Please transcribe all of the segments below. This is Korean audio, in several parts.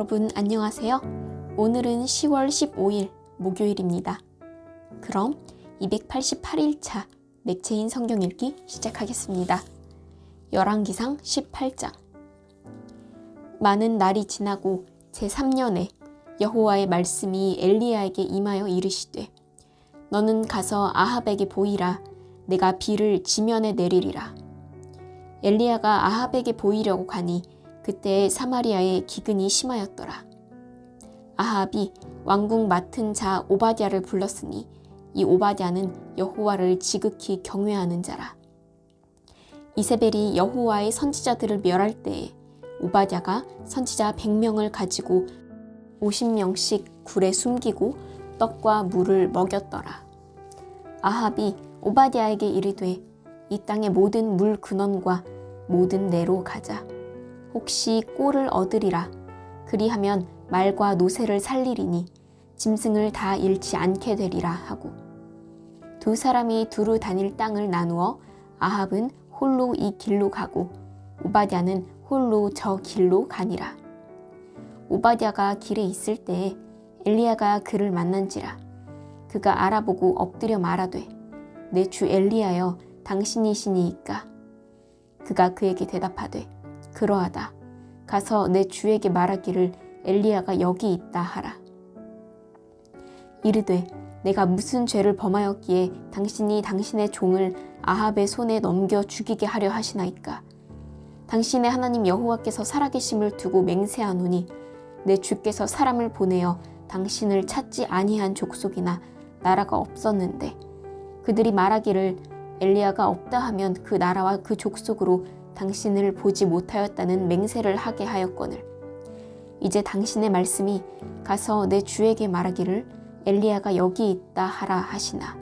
여러분 안녕하세요. 오늘은 10월 15일 목요일입니다. 그럼 288일차 맥체인 성경 읽기 시작하겠습니다. 열왕기상 18장 많은 날이 지나고 제3년에 여호와의 말씀이 엘리야에게 임하여 이르시되 너는 가서 아합에게 보이라 내가 비를 지면에 내리리라 엘리야가 아합에게 보이려고 가니 그때 사마리아에 기근이 심하였더라. 아합이 왕궁 맡은 자 오바댜를 불렀으니 이 오바댜는 여호와를 지극히 경외하는 자라. 이세벨이 여호와의 선지자들을 멸할 때에 오바댜가 선지자 100명을 가지고 50명씩 굴에 숨기고 떡과 물을 먹였더라. 아합이 오바댜에게 이르되 이 땅의 모든 물 근원과 모든 내로 가자. 혹시 꼴을 얻으리라. 그리하면 말과 노새를 살리리니 짐승을 다 잃지 않게 되리라 하고 두 사람이 두루 다닐 땅을 나누어 아합은 홀로 이 길로 가고 오바댜는 홀로 저 길로 가니라. 오바댜가 길에 있을 때에 엘리야가 그를 만난지라. 그가 알아보고 엎드려 말하되 내 주 엘리야여 당신이시니이까. 그가 그에게 대답하되 그러하다. 가서 내 주에게 말하기를 엘리야가 여기 있다 하라. 이르되 내가 무슨 죄를 범하였기에 당신이 당신의 종을 아합의 손에 넘겨 죽이게 하려 하시나이까. 당신의 하나님 여호와께서 살아계심을 두고 맹세하노니 내 주께서 사람을 보내어 당신을 찾지 아니한 족속이나 나라가 없었는데 그들이 말하기를 엘리야가 없다 하면 그 나라와 그 족속으로 당신을 보지 못하였다는 맹세를 하게 하였거늘. 이제 당신의 말씀이 가서 내 주에게 말하기를 엘리야가 여기 있다 하라 하시나.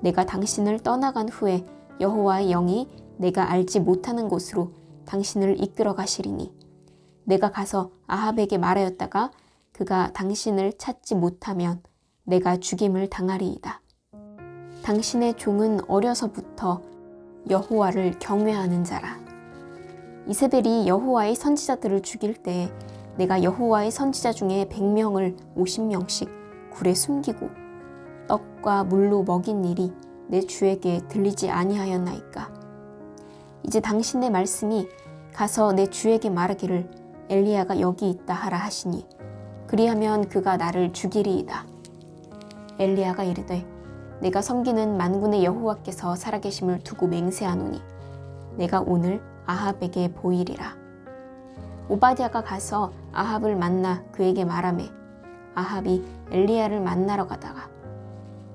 내가 당신을 떠나간 후에 여호와의 영이 내가 알지 못하는 곳으로 당신을 이끌어 가시리니. 내가 가서 아합에게 말하였다가 그가 당신을 찾지 못하면 내가 죽임을 당하리이다. 당신의 종은 어려서부터 여호와를 경외하는 자라. 이세벨이 여호와의 선지자들을 죽일 때 내가 여호와의 선지자 중에 100명을 50명씩 굴에 숨기고 떡과 물로 먹인 일이 내 주에게 들리지 아니하였나이까. 이제 당신의 말씀이 가서 내 주에게 말하기를 엘리야가 여기 있다 하라 하시니 그리하면 그가 나를 죽이리이다. 엘리야가 이르되 내가 섬기는 만군의 여호와께서 살아계심을 두고 맹세하노니 내가 오늘 아합에게 보이리라. 오바댜가 가서 아합을 만나 그에게 말하매 아합이 엘리야를 만나러 가다가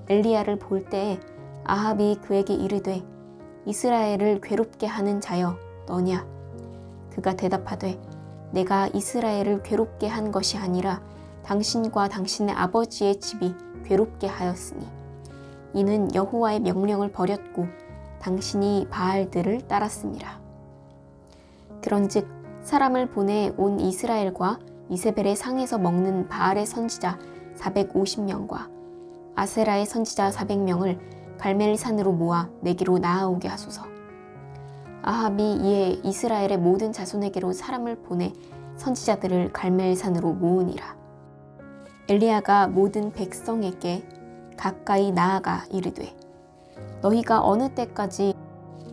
엘리야를 볼 때에 아합이 그에게 이르되 이스라엘을 괴롭게 하는 자여 너냐 그가 대답하되 내가 이스라엘을 괴롭게 한 것이 아니라 당신과 당신의 아버지의 집이 괴롭게 하였으니 이는 여호와의 명령을 버렸고 당신이 바알들을 따랐습니다. 그런즉 사람을 보내 온 이스라엘과 이세벨의 상에서 먹는 바알의 선지자 450명과 아세라의 선지자 400명을 갈멜 산으로 모아 내게로 나아오게 하소서. 아합이 이에 이스라엘의 모든 자손에게로 사람을 보내 선지자들을 갈멜 산으로 모으니라. 엘리야가 모든 백성에게 가까이 나아가 이르되 너희가 어느 때까지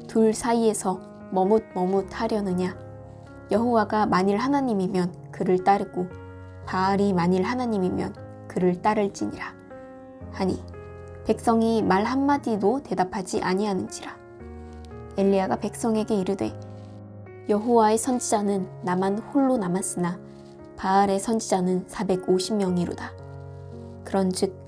둘 사이에서 머뭇머뭇하려느냐? 여호와가 만일 하나님이면 그를 따르고 바알이 만일 하나님이면 그를 따를지니라. 하니 백성이 말 한마디도 대답하지 아니하는지라. 엘리야가 백성에게 이르되 여호와의 선지자는 나만 홀로 남았으나 바알의 선지자는 450명이로다. 그런즉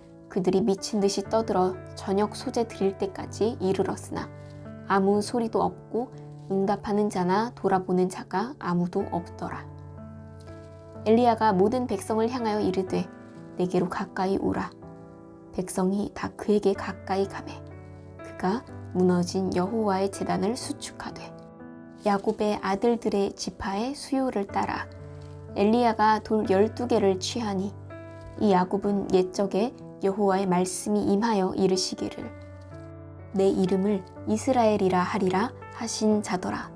그들이 미친 듯이 떠들어 저녁 소재 드릴 때까지 이르렀으나 아무 소리도 없고 응답하는 자나 돌아보는 자가 아무도 없더라. 엘리야가 모든 백성을 향하여 이르되 내게로 가까이 오라. 백성이 다 그에게 가까이 가매 그가 무너진 여호와의 제단을 수축하되 야곱의 아들들의 지파의 수요를 따라 엘리야가 돌 열두 개를 취하니 이 야곱은 옛적에 여호와의 말씀이 임하여 이르시기를 내 이름을 이스라엘이라 하리라 하신 자더라.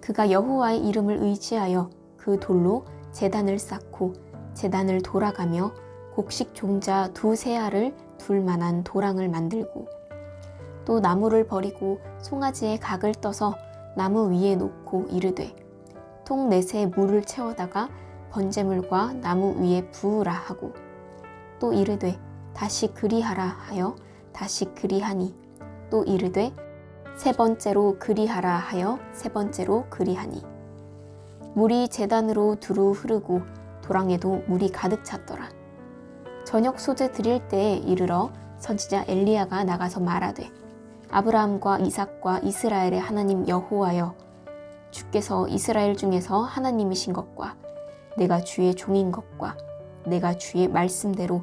그가 여호와의 이름을 의지하여 그 돌로 제단을 쌓고 제단을 돌아가며 곡식 종자 두 세 알을 둘 만한 도랑을 만들고 또 나무를 버리고 송아지의 각을 떠서 나무 위에 놓고 이르되 통 넷에 물을 채워다가 번제물과 나무 위에 부으라 하고 또 이르되 다시 그리하라 하여 다시 그리하니. 또 이르되 세 번째로 그리하라 하여 세 번째로 그리하니. 물이 재단으로 두루 흐르고 도랑에도 물이 가득 찼더라. 저녁 소재 드릴 때에 이르러 선지자 엘리야가 나가서 말하되 아브라함과 이삭과 이스라엘의 하나님 여호와여 주께서 이스라엘 중에서 하나님이신 것과 내가 주의 종인 것과 내가 주의 말씀대로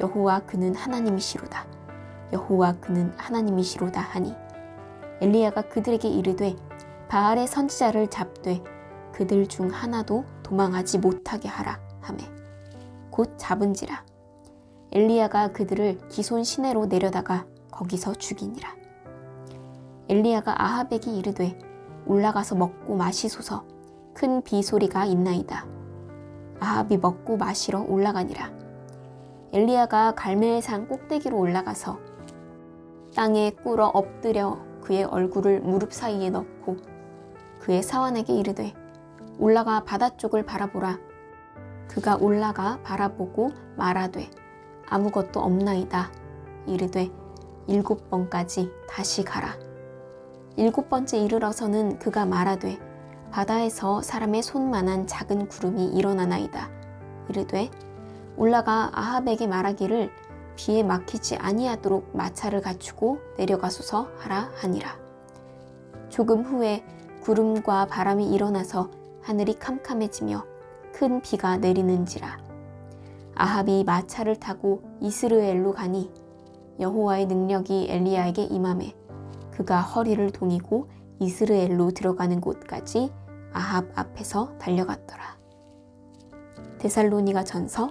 여호와 그는 하나님이시로다. 여호와 그는 하나님이시로다 하니 엘리야가 그들에게 이르되 바알의 선지자를 잡되 그들 중 하나도 도망하지 못하게 하라 하매. 곧 잡은지라. 엘리야가 그들을 기손 시내로 내려다가 거기서 죽이니라. 엘리야가 아합에게 이르되 올라가서 먹고 마시소서. 큰 비소리가 있나이다. 아합이 먹고 마시러 올라가니라 엘리야가 갈멜산 꼭대기로 올라가서 땅에 꿇어 엎드려 그의 얼굴을 무릎 사이에 넣고 그의 사환에게 이르되 올라가 바다 쪽을 바라보라. 그가 올라가 바라보고 말하되 아무것도 없나이다. 이르되 일곱 번까지 다시 가라. 일곱 번째 이르러서는 그가 말하되 바다에서 사람의 손만한 작은 구름이 일어나나이다. 이르되 올라가 아합에게 말하기를 비에 막히지 아니하도록 마차를 갖추고 내려가소서 하라 하니라. 조금 후에 구름과 바람이 일어나서 하늘이 캄캄해지며 큰 비가 내리는지라. 아합이 마차를 타고 이스르엘로 가니 여호와의 능력이 엘리야에게 임함에 그가 허리를 동이고 이스르엘로 들어가는 곳까지 아합 앞에서 달려갔더라. 데살로니가 전서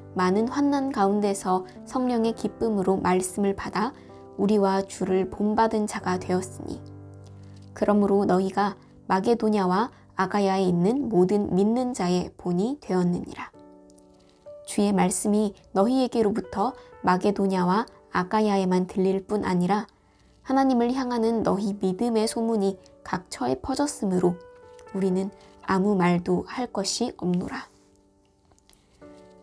많은 환난 가운데서 성령의 기쁨으로 말씀을 받아 우리와 주를 본받은 자가 되었으니 그러므로 너희가 마게도냐와 아가야에 있는 모든 믿는 자의 본이 되었느니라. 주의 말씀이 너희에게로부터 마게도냐와 아가야에만 들릴 뿐 아니라 하나님을 향하는 너희 믿음의 소문이 각처에 퍼졌으므로 우리는 아무 말도 할 것이 없노라.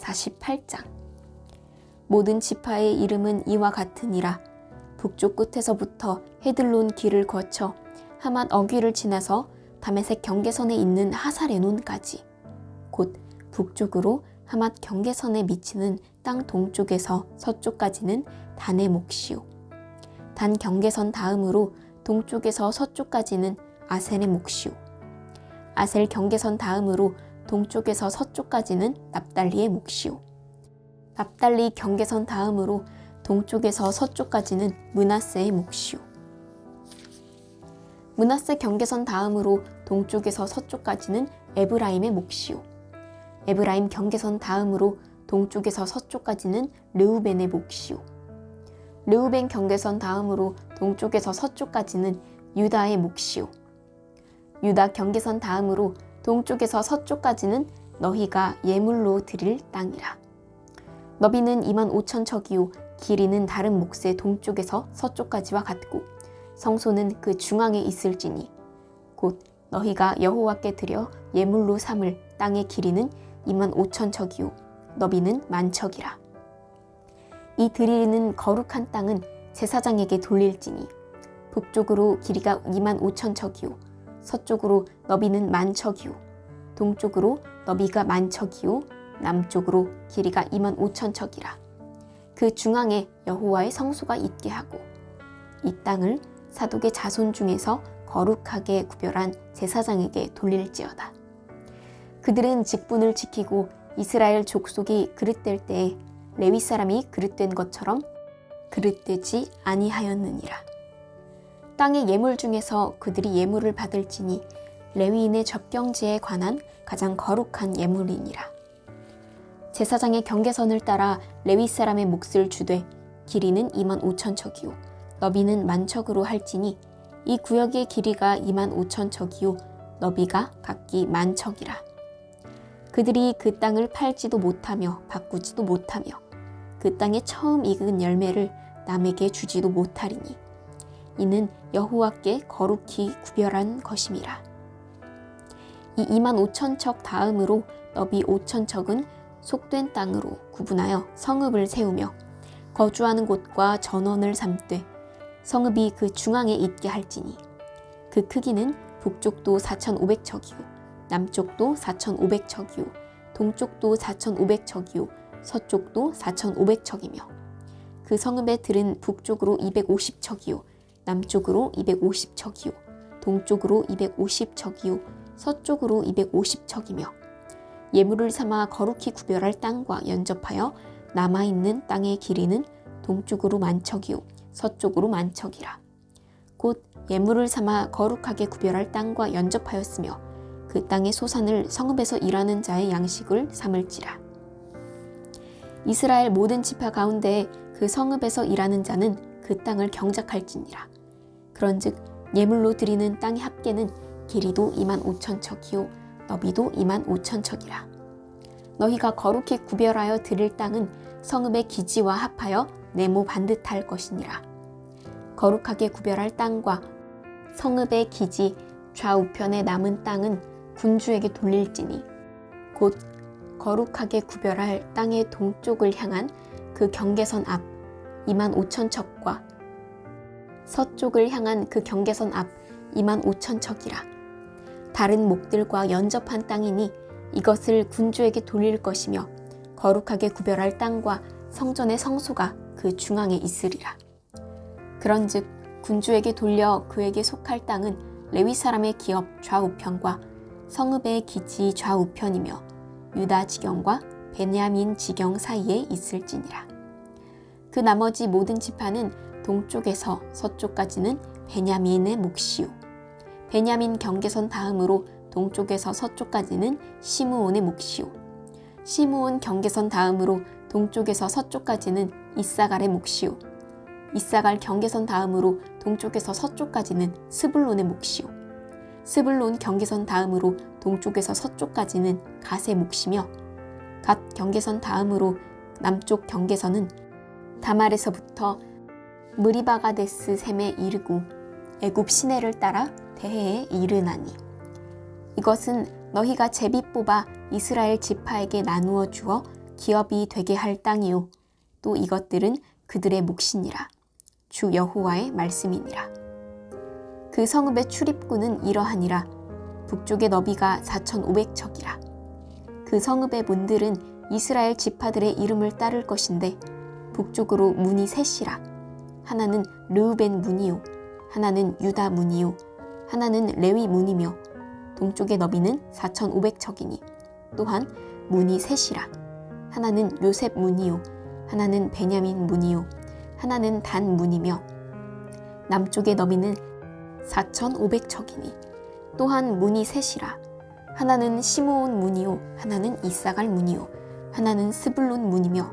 48장. 모든 지파의 이름은 이와 같으니라. 북쪽 끝에서부터 헤들론 길을 거쳐 하맛 어귀를 지나서 다메색 경계선에 있는 하사레논까지. 곧 북쪽으로 하맛 경계선에 미치는 땅 동쪽에서 서쪽까지는 단의 몫이요 단 경계선 다음으로 동쪽에서 서쪽까지는 아셀의 몫이요 아셀 경계선 다음으로 동쪽에서 서쪽까지는 납달리의 몫이요 납달리 경계선 다음으로 동쪽에서 서쪽까지는 문하세의 몫이요 문하세 경계선 다음으로 동쪽에서 서쪽까지는 에브라임의 몫이요 에브라임 경계선 다음으로 동쪽에서 서쪽까지는 르우벤의 몫이요 르우벤 경계선 다음으로 동쪽에서 서쪽까지는 유다의 몫이요 유다 경계선 다음으로 동쪽에서 서쪽까지는 너희가 예물로 드릴 땅이라. 너비는 2만 5천 척이요 길이는 다른 몫의 동쪽에서 서쪽까지와 같고 성소는 그 중앙에 있을지니 곧 너희가 여호와께 드려 예물로 삼을 땅의 길이는 2만 5천 척이요 너비는 만 척이라. 이 드리는 거룩한 땅은 제사장에게 돌릴지니 북쪽으로 길이가 2만 5천 척이요 서쪽으로 너비는 만 척이요 동쪽으로 너비가 만 척이요 남쪽으로 길이가 2만 5천 척이라 그 중앙에 여호와의 성소가 있게 하고 이 땅을 사독의 자손 중에서 거룩하게 구별한 제사장에게 돌릴지어다. 그들은 직분을 지키고 이스라엘 족속이 그릇될 때에 레위 사람이 그릇된 것처럼 그릇되지 아니하였느니라. 땅의 예물 중에서 그들이 예물을 받을지니 레위인의 접경지에 관한 가장 거룩한 예물이니라. 제사장의 경계선을 따라 레위 사람의 몫을 주되 길이는 2만 5천 척이요 너비는 만 척으로 할지니 이 구역의 길이가 2만 5천 척이요 너비가 각기 만 척이라 그들이 그 땅을 팔지도 못하며 바꾸지도 못하며 그 땅에 처음 익은 열매를 남에게 주지도 못하리니 이는 여호와께 거룩히 구별한 것임이라. 이 2만 5천 척 다음으로 너비 5천 척은 속된 땅으로 구분하여 성읍을 세우며 거주하는 곳과 전원을 삼되 성읍이 그 중앙에 있게 할지니 그 크기는 북쪽도 4,500척이요 남쪽도 4,500척이요 동쪽도 4,500척이요 서쪽도 4,500척이며 그 성읍의 들은 북쪽으로 250척이요 남쪽으로 250척이요. 동쪽으로 250척이요. 서쪽으로 250척이며 예물을 삼아 거룩히 구별할 땅과 연접하여 남아 있는 땅의 길이는 동쪽으로 만척이요. 서쪽으로 만척이라. 곧 예물을 삼아 거룩하게 구별할 땅과 연접하였으며 그 땅의 소산을 성읍에서 일하는 자의 양식을 삼을지라. 이스라엘 모든 지파 가운데 그 성읍에서 일하는 자는 그 땅을 경작할지니라 그런즉 예물로 드리는 땅의 합계는 길이도 2만 5천 척이요 너비도 2만 5천 척이라. 너희가 거룩히 구별하여 드릴 땅은 성읍의 기지와 합하여 네모 반듯할 것이니라. 거룩하게 구별할 땅과 성읍의 기지 좌우편에 남은 땅은 군주에게 돌릴지니 곧 거룩하게 구별할 땅의 동쪽을 향한 그 경계선 앞 2만 5천 척과 서쪽을 향한 그 경계선 앞 2만 5천 척이라. 다른 목들과 연접한 땅이니 이것을 군주에게 돌릴 것이며 거룩하게 구별할 땅과 성전의 성소가 그 중앙에 있으리라. 그런즉 군주에게 돌려 그에게 속할 땅은 레위 사람의 기업 좌우편과 성읍의 기지 좌우편이며 유다 지경과 베냐민 지경 사이에 있을지니라. 그 나머지 모든 지파는 동쪽에서 서쪽까지는 베냐민의 몫이요. 베냐민 경계선 다음으로 동쪽에서 서쪽까지는 시므온의 몫이요. 시므온 경계선 다음으로 동쪽에서 서쪽까지는 이사갈의 몫이요. 이사갈 경계선 다음으로 동쪽에서 서쪽까지는 스불론의 몫이요. 스불론 경계선 다음으로 동쪽에서 서쪽까지는 갓의 몫이며 갓 경계선 다음으로 남쪽 경계선은 다말에서부터 무리바가데스 샘에 이르고 애굽 시내를 따라 대해에 이르나니 이것은 너희가 제비 뽑아 이스라엘 지파에게 나누어 주어 기업이 되게 할 땅이요. 또 이것들은 그들의 몫이니라. 주 여호와의 말씀이니라. 그 성읍의 출입구는 이러하니라. 북쪽의 너비가 4,500척이라. 그 성읍의 문들은 이스라엘 지파들의 이름을 따를 것인데 북쪽으로 문이 셋이라 하나는 르우벤 문이요. 하나는 유다 문이요. 하나는 레위 문이며 동쪽의 너비는 4,500척이니 또한 문이 셋이라. 하나는 요셉 문이요. 하나는 베냐민 문이요. 하나는 단 문이며 남쪽의 너비는 4,500척이니 또한 문이 셋이라. 하나는 시므온 문이요. 하나는 이사갈 문이요. 하나는 스불론 문이며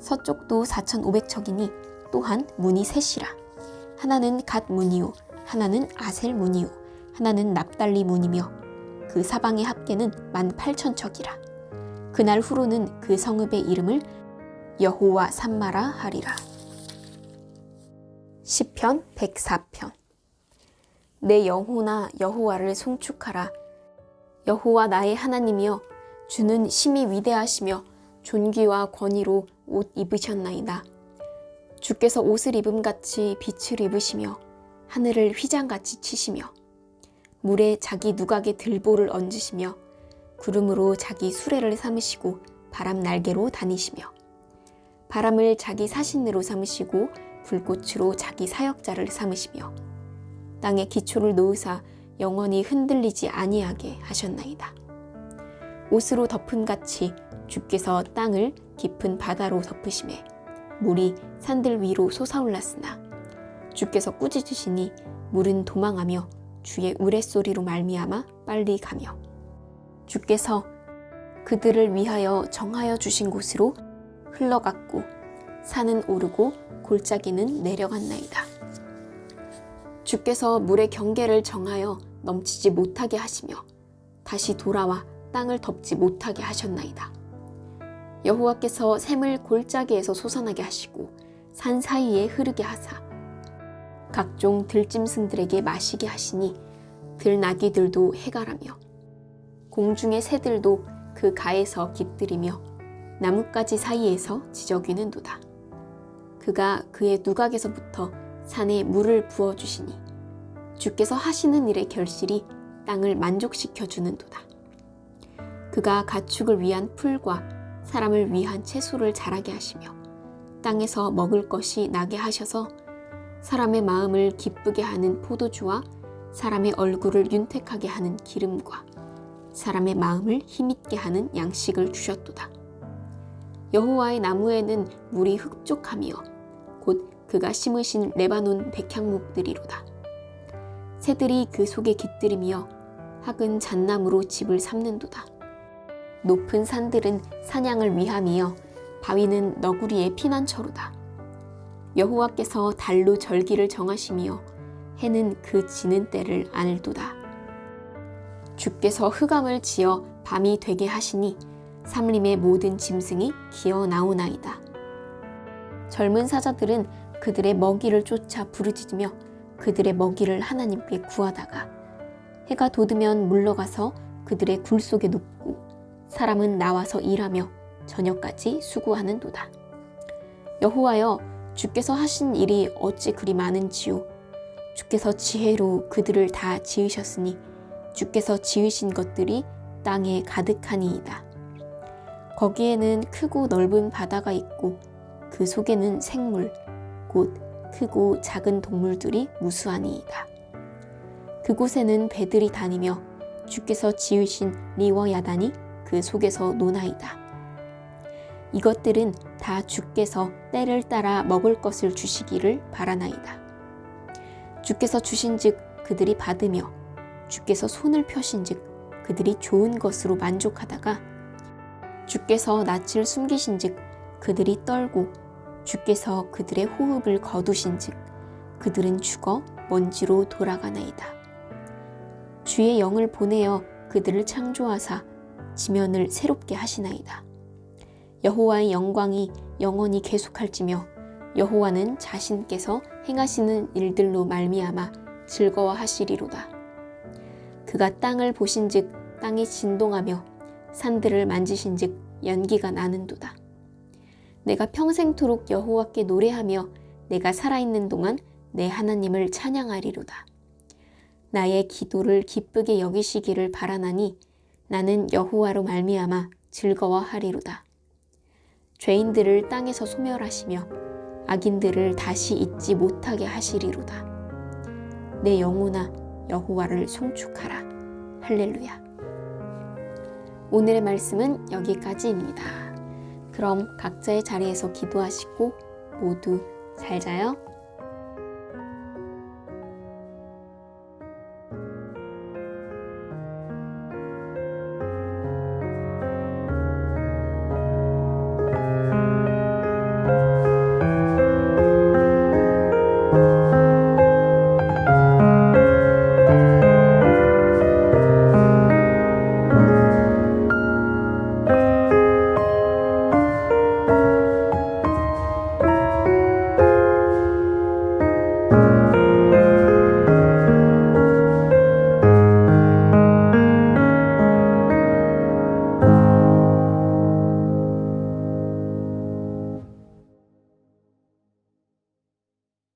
서쪽도 4,500척이니 또한 문이 셋이라. 하나는 갓 문이요 하나는 아셀 문이요 하나는 납달리 문이며 그 사방의 합계는 18,000척이라. 그날 후로는 그 성읍의 이름을 여호와 삼마라 하리라. 시편 104편. 내 영혼아 여호와를 송축하라. 여호와 나의 하나님이여 주는 심히 위대하시며 존귀와 권위로 옷 입으셨나이다. 주께서 옷을 입음 같이 빛을 입으시며 하늘을 휘장같이 치시며 물에 자기 누각에 들보를 얹으시며 구름으로 자기 수레를 삼으시고 바람 날개로 다니시며 바람을 자기 사신으로 삼으시고 불꽃으로 자기 사역자를 삼으시며 땅에 기초를 놓으사 영원히 흔들리지 아니하게 하셨나이다. 옷으로 덮은 같이 주께서 땅을 깊은 바다로 덮으심에 물이 산들 위로 솟아올랐으나 주께서 꾸짖으시니 물은 도망하며 주의 우레소리로 말미암아 빨리 가며 주께서 그들을 위하여 정하여 주신 곳으로 흘러갔고 산은 오르고 골짜기는 내려갔나이다. 주께서 물의 경계를 정하여 넘치지 못하게 하시며 다시 돌아와 땅을 덮지 못하게 하셨나이다. 여호와께서 샘을 골짜기에서 솟아나게 하시고 산 사이에 흐르게 하사 각종 들짐승들에게 마시게 하시니 들나귀들도 해가라며 공중의 새들도 그 가에서 깃들이며 나뭇가지 사이에서 지저귀는도다. 그가 그의 누각에서부터 산에 물을 부어 주시니 주께서 하시는 일의 결실이 땅을 만족시켜 주는도다. 그가 가축을 위한 풀과 사람을 위한 채소를 자라게 하시며 땅에서 먹을 것이 나게 하셔서 사람의 마음을 기쁘게 하는 포도주와 사람의 얼굴을 윤택하게 하는 기름과 사람의 마음을 힘있게 하는 양식을 주셨도다. 여호와의 나무에는 물이 흡족하며 곧 그가 심으신 레바논 백향목들이로다. 새들이 그 속에 깃들이며 학은 잣나무로 집을 삼는도다. 높은 산들은 사냥을 위함이여 바위는 너구리의 피난처로다. 여호와께서 달로 절기를 정하시며 해는 그 지는 때를 알도다. 주께서 흑암을 지어 밤이 되게 하시니 삼림의 모든 짐승이 기어 나오나이다. 젊은 사자들은 그들의 먹이를 쫓아 부르짖으며 그들의 먹이를 하나님께 구하다가 해가 돋으면 물러가서 그들의 굴 속에 눕고 사람은 나와서 일하며 저녁까지 수고하는도다. 여호와여 주께서 하신 일이 어찌 그리 많은지요. 주께서 지혜로 그들을 다 지으셨으니 주께서 지으신 것들이 땅에 가득하니이다. 거기에는 크고 넓은 바다가 있고 그 속에는 생물, 곧 크고 작은 동물들이 무수하니이다. 그곳에는 배들이 다니며 주께서 지으신 리워 야단이 그 속에서 노나이다. 이것들은 다 주께서 때를 따라 먹을 것을 주시기를 바라나이다. 주께서 주신즉 그들이 받으며 주께서 손을 펴신즉 그들이 좋은 것으로 만족하다가 주께서 낯을 숨기신즉 그들이 떨고 주께서 그들의 호흡을 거두신즉 그들은 죽어 먼지로 돌아가나이다. 주의 영을 보내어 그들을 창조하사 지면을 새롭게 하시나이다. 여호와의 영광이 영원히 계속할지며 여호와는 자신께서 행하시는 일들로 말미암아 즐거워하시리로다. 그가 땅을 보신즉 땅이 진동하며 산들을 만지신즉 연기가 나는도다. 내가 평생토록 여호와께 노래하며 내가 살아있는 동안 내 하나님을 찬양하리로다. 나의 기도를 기쁘게 여기시기를 바라나니 나는 여호와로 말미암아 즐거워하리로다. 죄인들을 땅에서 소멸하시며 악인들을 다시 잊지 못하게 하시리로다. 내 영혼아 여호와를 송축하라. 할렐루야. 오늘의 말씀은 여기까지입니다. 그럼 각자의 자리에서 기도하시고 모두 잘 자요.